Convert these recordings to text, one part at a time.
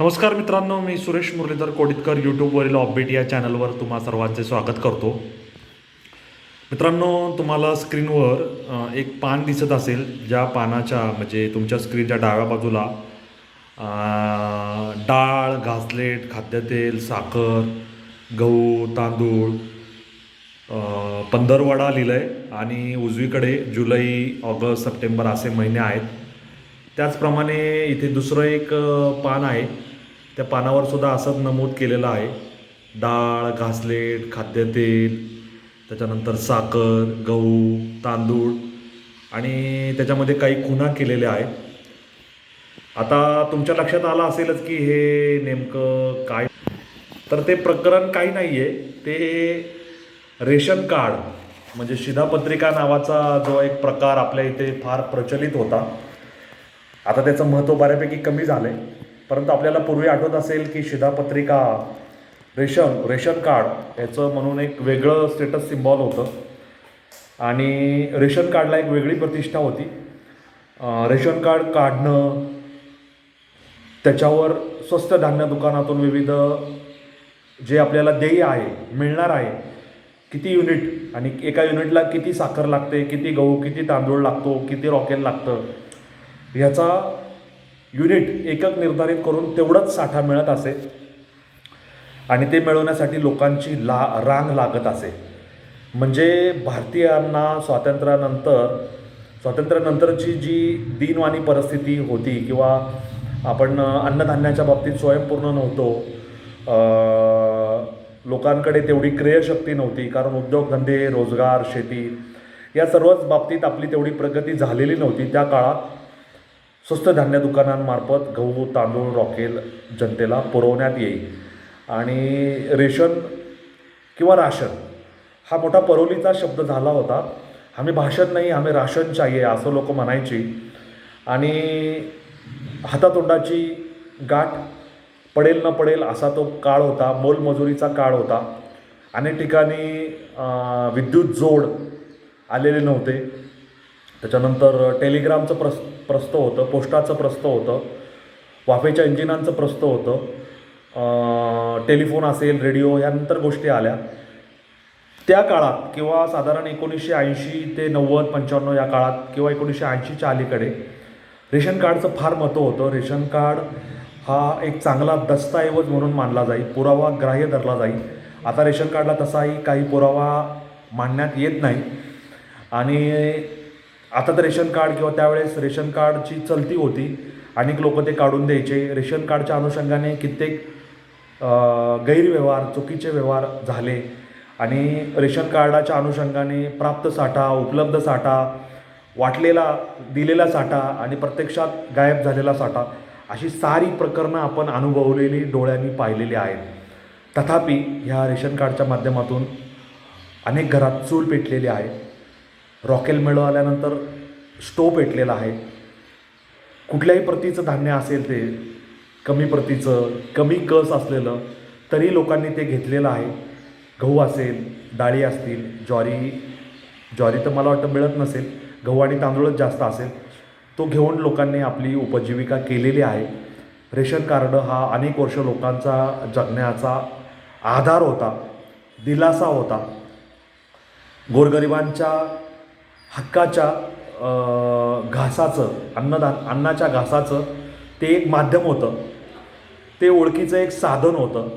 नमस्कार मित्रांनो मी सुरेश मुरलीधर कोडितकर यूट्यूबवरील ऑपबेट या चॅनलवर तुम्हा सर्वांचे स्वागत करतो. मित्रांनो तुम्हाला स्क्रीनवर एक पान दिसत असेल ज्या पानाच्या म्हणजे तुमच्या स्क्रीनच्या डाव्या बाजूला डाळ घासलेट खाद्यतेल साखर गहू तांदूळ पंधरवडा लिहिलं आहे आणि उजवीकडे जुलै ऑगस्ट सप्टेंबर असे महिने आहेत. त्याचप्रमाणे इथे दुसरं एक पान आहे. त्या पानावर सुद्धा असंच नमूद केलेलं आहे. डाळ घासलेट खाद्यतेल त्याच्यानंतर साखर गहू तांदूळ आणि त्याच्यामध्ये काही खुणा केलेल्या आहेत. आता तुमच्या लक्षात आलं असेलच की हे नेमकं काय? तर ते प्रकरण काही नाही आहे ते रेशन कार्ड म्हणजे शिधापत्रिका नावाचा जो एक प्रकार आपल्या इथे फार प्रचलित होता. आता त्याचं महत्त्व बऱ्यापैकी कमी झालं आहे परंतु आपल्याला पूर्वी आठवत असेल की शिधापत्रिका रेशन रेशन कार्ड याचं म्हणून एक वेगळं स्टेटस सिम्बॉल होतं. आणि रेशन कार्डला एक वेगळी प्रतिष्ठा होती. रेशन कार्ड काढणं त्याच्यावर स्वस्त धान्य दुकानातून विविध जे आपल्याला देय आहे मिळणार आहे किती युनिट आणि एका युनिटला किती साखर लागते किती गहू किती तांदूळ लागतो किती रॉकेल लागतं ह्याचा युनिट एकक निर्धारित करून तेवढंच साठा मिळत असे. आणि ते मिळवण्यासाठी लोकांची ला रांग लागत असे. म्हणजे भारतीयांना स्वातंत्र्यानंतर स्वातंत्र्यानंतरची जी दिनवाणी परिस्थिती होती किंवा आपण अन्नधान्याच्या बाबतीत स्वयंपूर्ण नव्हतो लोकांकडे तेवढी क्रयशक्ती नव्हती कारण उद्योगधंदे रोजगार शेती या सर्वच बाबतीत आपली तेवढी प्रगती झालेली नव्हती. त्या काळात स्वस्त धान्य दुकानांमार्फत गहू तांदूळ रॉकेल जनतेला पुरवण्यात येईल. आणि रेशन किंवा राशन हा मोठा परोलीचा शब्द झाला होता. आम्ही भाषण नाही आम्ही राशन चाहिए असं लोक म्हणायची. आणि हातातोंडाची गाठ पडेल न पडेल असा तो काळ होता मोलमजुरीचा काळ होता. अनेक ठिकाणी विद्युत जोड आलेले नव्हते. त्याच्यानंतर टेलिग्रामचं प्रस प्रस्त होतं पोस्टाचं प्रस्त होतं वाफेच्या इंजिनांचं प्रस्त होतं टेलिफोन असेल रेडिओ यानंतर गोष्टी आल्या. त्या काळात किंवा साधारण एकोणीसशे ऐंशी ते नव्वद पंच्याण्णव या काळात किंवा एकोणीसशे ऐंशीच्या अलीकडे रेशन कार्डचं फार महत्त्व होतं. रेशन कार्ड हा एक चांगला दस्तऐवज म्हणून मानला जाईल. पुरावा ग्राह्य धरला जाईल. आता रेशन कार्डला तसाही काही पुरावा मांडण्यात येत नाही. आणि आता तर रेशन कार्ड किंवा त्यावेळेस रेशन कार्डची चलती होती. अनेक लोक ते काढून द्यायचे. रेशन कार्डच्या अनुषंगाने कित्येक गैरव्यवहार चुकीचे व्यवहार झाले. आणि रेशन कार्डाच्या अनुषंगाने प्राप्त साठा उपलब्ध साठा वाटलेला दिलेला साठा आणि प्रत्यक्षात गायब झालेला साठा अशी सारी प्रकरणं आपण अनुभवलेली डोळ्यांनी पाहिलेली आहेत. तथापि ह्या रेशन कार्डच्या माध्यमातून अनेक घरात चूल पेटलेली आहे. रॉकेल मिळवल्यानंतर स्टोव पेटलेला आहे. कुठल्याही प्रतीचं धान्य असेल ते कमी प्रतीचं कमी कस असलेलं तरी लोकांनी ते घेतलेलं आहे. गहू असेल डाळी असतील ज्वारी ज्वारी तर मला वाटतं मिळत नसेल गहू आणि तांदूळच जास्त असेल तो घेऊन लोकांनी आपली उपजीविका केलेली आहे. रेशन कार्ड हा अनेक वर्ष लोकांचा जगण्याचा आधार होता दिलासा होता. गोरगरिबांच्या हक्काच्या घासाचं अन्नदान अन्नाच्या घासाचं ते एक माध्यम होतं. ते ओळखीचं एक साधन होतं.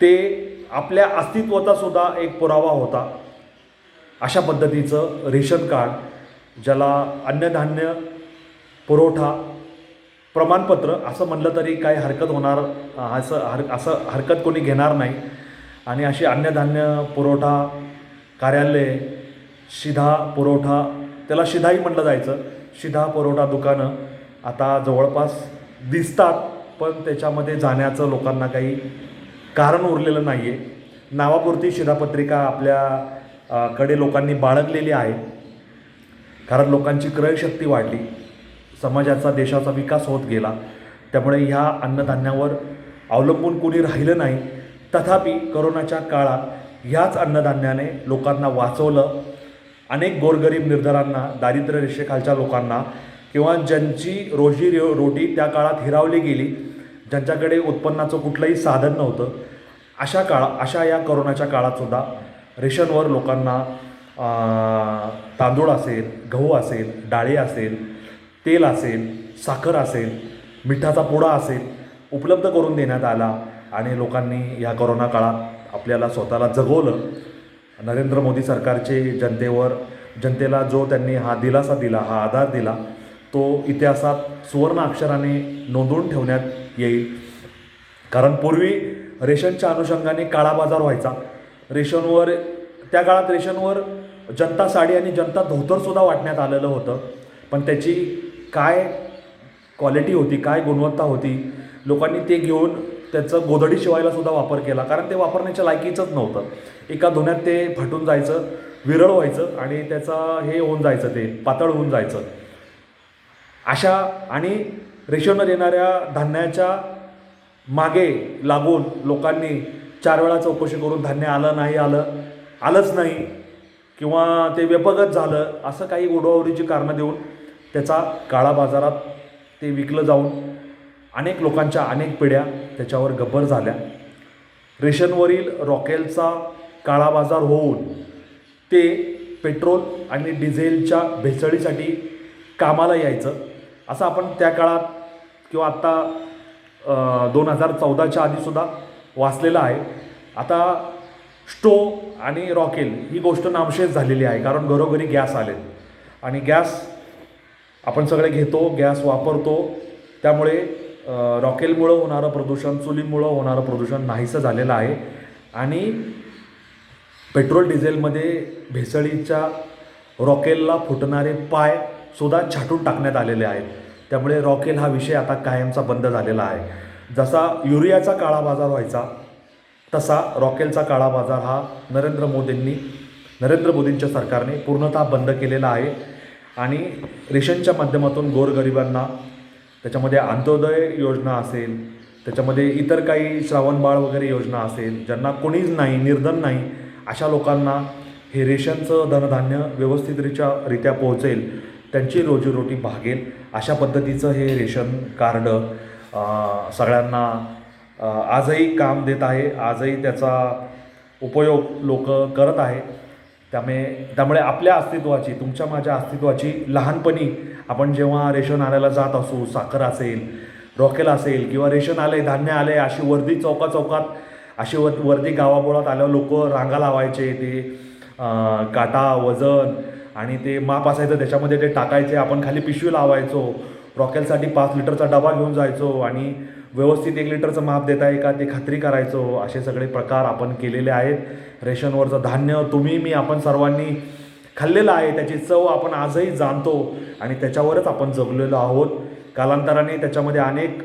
ते आपल्या अस्तित्वाचा सुद्धा एक पुरावा होता. अशा पद्धतीचं रेशन कार्ड ज्याला अन्नधान्य पुरवठा प्रमाणपत्र असं म्हणलं तरी काही हरकत होणार असं हर असं हरकत कोणी घेणार नाही. आणि अशी अन्नधान्य पुरवठा कार्यालय शिधा पुरवठा त्याला शिधाही म्हटलं जायचं. शिधा पुरवठा दुकानं आता जवळपास दिसतात पण त्याच्यामध्ये जाण्याचं लोकांना काही कारण उरलेलं नाही आहे नावापुरती शिधापत्रिका आपल्या कडे लोकांनी बाळगलेली आहे. कारण लोकांची क्रयशक्ती वाढली. समाजाचा देशाचा विकास होत गेला. त्यामुळे ह्या अन्नधान्यावर अवलंबून कोणी राहिलं नाही. तथापि करोनाच्या काळात ह्याच अन्नधान्याने लोकांना वाचवलं अनेक गोरगरीब निर्धारांना दारिद्र्य रेषेखालच्या लोकांना किंवा ज्यांची रोजी रो- रोटी त्या काळात हिरावली गेली ज्यांच्याकडे उत्पन्नाचं कुठलंही साधन नव्हतं अशा काळा अशा या करोनाच्या काळातसुद्धा रेशनवर लोकांना तांदूळ असेल गहू असेल डाळी असेल तेल असेल साखर असेल मिठाचा पुडा असेल उपलब्ध करून देण्यात आला आणि लोकांनी या करोना काळात आपल्याला स्वतःला जगवलं. नरेंद्र मोदी सरकारचे जनतेवर जनतेला जो त्यांनी हा दिलासा दिला हा आधार दिला तो इतिहासात सुवर्ण अक्षराने नोंदवून ठेवण्यात येईल. कारण पूर्वी रेशनच्या अनुषंगाने काळा बाजार व्हायचा. रेशनवर त्या काळात रेशनवर जनता साडी आणि जनता धोतरसुद्धा वाटण्यात आलेलं होतं. पण त्याची काय क्वालिटी होती काय गुणवत्ता होती लोकांनी ते घेऊन त्याचं गोधडी शिवायला सुद्धा वापर केला. कारण ते वापरण्याच्या लायकीचंच नव्हतं. एका धुण्यात ते फाटून जायचं विरळ व्हायचं आणि त्याचा हे होऊन जायचं ते पातळ होऊन जायचं. अशा आणि रेशनवर येणाऱ्या धान्याच्या मागे लागून लोकांनी चार वेळा चौकशी करून धान्य आलं नाही आलं आलंच नाही किंवा ते व्यपगत झालं असं काही उडवाउडीची कारणं देऊन त्याचा काळा बाजारात ते विकलं जाऊन अनेक लोकांच्या अनेक पिढ्या त्याच्यावर गब्बर झाल्या. रेशनवरील रॉकेलचा काळाबाजार होऊन ते पेट्रोल आणि डिझेलच्या भेसळीसाठी कामाला यायचं. असं आपण त्या काळात किंवा आत्ता दोन हजार चौदाच्या आधीसुद्धा वाचलेलं आहे. आता स्टोव आणि रॉकेल ही गोष्ट नामशेष झालेली आहे कारण घरोघरी गॅस आले. आणि गॅस आपण सगळे घेतो गॅस वापरतो. त्यामुळे रॉकेलमुळं होणारं प्रदूषण चुलीमुळं होणारं प्रदूषण नाहीसं झालेलं आहे. आणि पेट्रोल डिझेलमध्ये भेसळीच्या रॉकेलला फुटणारे पाय सुद्धा छाटून टाकण्यात आलेले आहेत. त्यामुळे रॉकेल हा विषय आता कायमचा बंद झालेला आहे. जसा युरियाचा काळा बाजार व्हायचा तसा रॉकेलचा काळा बाजार हा नरेंद्र मोदींनी नरेंद्र मोदींच्या सरकारने पूर्णतः बंद केलेला आहे. आणि रेशनच्या माध्यमातून गोरगरिबांना त्याच्यामध्ये अंत्योदय योजना असेल त्याच्यामध्ये इतर काही श्रावणबाळ वगैरे योजना असेल ज्यांना कोणीच नाही निर्धन नाही अशा लोकांना हे रेशनचं धनधान्य व्यवस्थितरित्या रित्या पोहोचेल त्यांची रोजीरोटी भागेल अशा पद्धतीचं हे रेशन कार्ड सगळ्यांना आजही काम देत आहे आजही त्याचा उपयोग लोक करत आहे. त्यामुळे त्यामुळे आपल्या अस्तित्वाची तुमच्या माझ्या अस्तित्वाची लहानपणी आपण जेव्हा रेशन आणायला जात असू साखर असेल रॉकेल असेल किंवा रेशन आले धान्य आले अशी वर्दी चौका चौकात अशी वर वर्दी गावाबोळात आल्यावर लोक रांगा लावायचे ते काटा वजन आणि ते माप असायचं त्याच्यामध्ये ते टाकायचे आपण खाली पिशवी लावायचो रॉकेलसाठी पाच लिटरचा डबा घेऊन जायचो आणि व्यवस्थित एक लिटरचं माप देत आहे का ते खात्री करायचो असे सगळे प्रकार आपण केलेले आहेत. रेशनवरचं धान्य तुम्ही मी आपण सर्वांनी खाल्लेलं आहे त्याची चव आपण आजही जाणतो आणि त्याच्यावरच आपण जगलेलो आहोत. कालांतराने त्याच्यामध्ये अनेक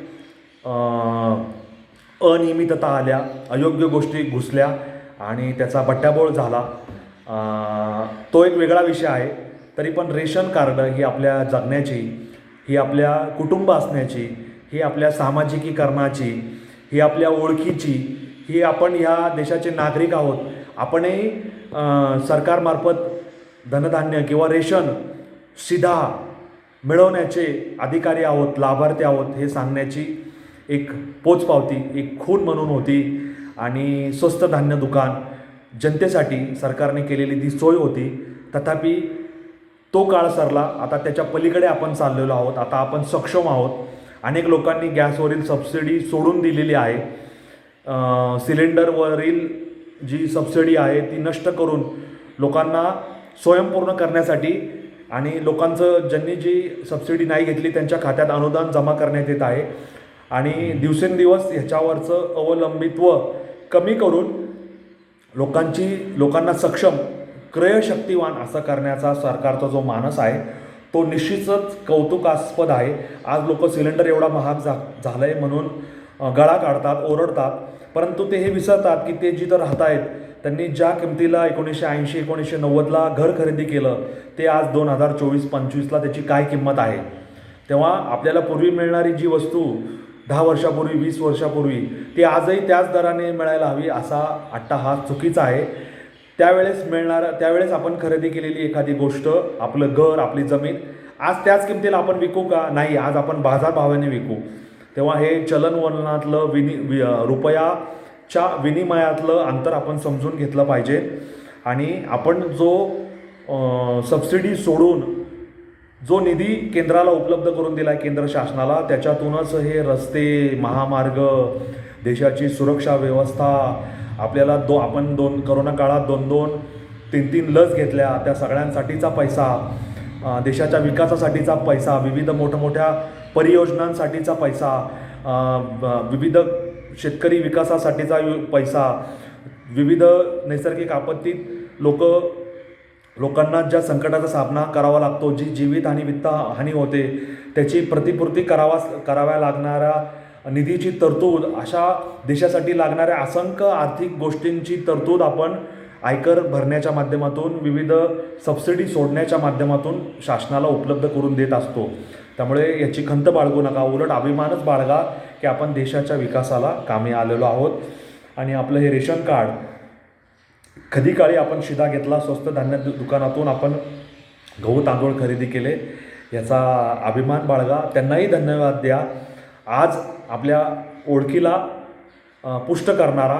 अनियमितता आल्या अयोग्य गोष्टी घुसल्या आणि त्याचा बट्ट्याबोळ झाला. तो एक वेगळा विषय आहे. तरी पण रेशन कार्ड ही आपल्या जगण्याची ही आपल्या कुटुंब असण्याची ही आपल्या सामाजिकीकरणाची ही आपल्या ओळखीची ही आपण ह्या देशाचे नागरिक आहोत. आपणही सरकारमार्फत धनधान्य किंवा रेशन सिधा मिळवण्याचे अधिकारी आहोत लाभार्थी आहोत हे सांगण्याची एक पोचपावती एक खून म्हणून होती. आणि स्वस्त धान्य दुकान जनतेसाठी सरकारने केलेली ती सोय होती. तथापि तो काळ सरला. आता त्याच्या पलीकडे आपण चाललेलो आहोत. आता आपण सक्षम आहोत. अनेक लोकांनी गॅसवरील सबसिडी सोडून दिलेली आहे. सिलेंडरवरील जी सबसिडी आहे ती नष्ट करून लोकांना स्वयंपूर्ण करण्यासाठी आणि लोकांचं ज्यांनी जी सबसिडी नाही घेतली त्यांच्या खात्यात अनुदान जमा करण्यात येत आहे. आणि दिवसेंदिवस ह्याच्यावरचं अवलंबित्व कमी करून लोकांची लोकांना सक्षम क्रयशक्तिवान असं करण्याचा सरकारचा जो मानस आहे तो निश्चितच कौतुकास्पद आहे. आज लोक सिलेंडर एवढा महाग झा झालं आहे म्हणून गळा काढतात ओरडतात. परंतु ते हे विसरतात की ते जिथं राहत आहेत त्यांनी ज्या किमतीला एकोणीसशे ऐंशी एकोणीसशे नव्वदला घर खरेदी केलं ते आज दोन हजार चोवीस पंचवीसला त्याची काय किंमत आहे? तेव्हा आपल्याला पूर्वी मिळणारी जी वस्तू दहा वर्षापूर्वी वीस वर्षापूर्वी ती आजही त्याच दराने मिळायला हवी असा आट्टा हा चुकीचा आहे. त्यावेळेस मिळणारा त्यावेळेस आपण खरेदी केलेली एखादी गोष्ट आपलं घर आपली जमीन आज त्याच किमतीला आपण विकू का? नाही आज आपण बाजारभावाने विकू. तेव्हा हे चलनवलनातलं विनि वि रुपयाच्या विनिमयातलं अंतर आपण समजून घेतलं पाहिजे. आणि आपण जो सबसिडी सोडून जो निधी केंद्राला उपलब्ध करून दिला आहे केंद्र शासनाला त्याच्यातूनच हे रस्ते महामार्ग देशाची सुरक्षा व्यवस्था आपल्याला दो आपण दोन करोना काळात दोन दोन तीन तीन लस घेतल्या त्या सगळ्यांसाठीचा पैसा देशाच्या विकासासाठीचा पैसा विविध मोठमोठ्या परियोजनांसाठीचा पैसा ब- विविध शेतकरी विकासासाठीचा यु- पैसा विविध नैसर्गिक आपत्तीत लोक लोकांना ज्या संकटाचा सामना करावा लागतो जी जीवित आणि वित्त हानी होते त्याची प्रतिपूर्ती करावा कराव्या लागणाऱ्या निधीची तरतूद अशा देशासाठी लागणाऱ्या असंख्य आर्थिक गोष्टींची तरतूद आपण आयकर भरण्याच्या माध्यमातून विविध सबसिडी सोडण्याच्या माध्यमातून शासनाला उपलब्ध करून देत असतो. त्यामुळे याची खंत बाळगू नका. उलट अभिमानच बाळगा की आपण देशाच्या विकासाला कामी आलेलो आहोत. आणि आपलं हे रेशन कार्ड कधी काळी आपण शिधा घेतला स्वस्त धान्य दुकानातून आपण गहू तांदूळ खरेदी केले याचा अभिमान बाळगा. त्यांनाही धन्यवाद द्या. आज आपल्या ओळखीला पुष्ट करणारा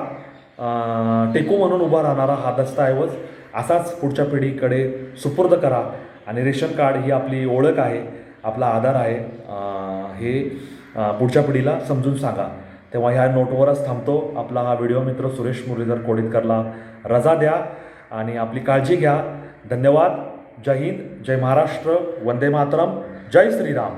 टेकू म्हणून उभा राहणारा हा दस्तऐवज असाच पुढच्या पिढीकडे सुपूर्द करा. आणि रेशन कार्ड ही आपली ओळख आहे. आपला आधार आहे हे पुढच्या पिढीला समजून सांगा. तेव्हा ह्या नोटवरच थांबतो. आपला हा व्हिडिओ मित्र सुरेश मुरलीधर कोडितकरला रजा द्या आणि आपली काळजी घ्या. धन्यवाद. जय हिंद. जय महाराष्ट्र. वंदे मातरम. जय श्रीराम.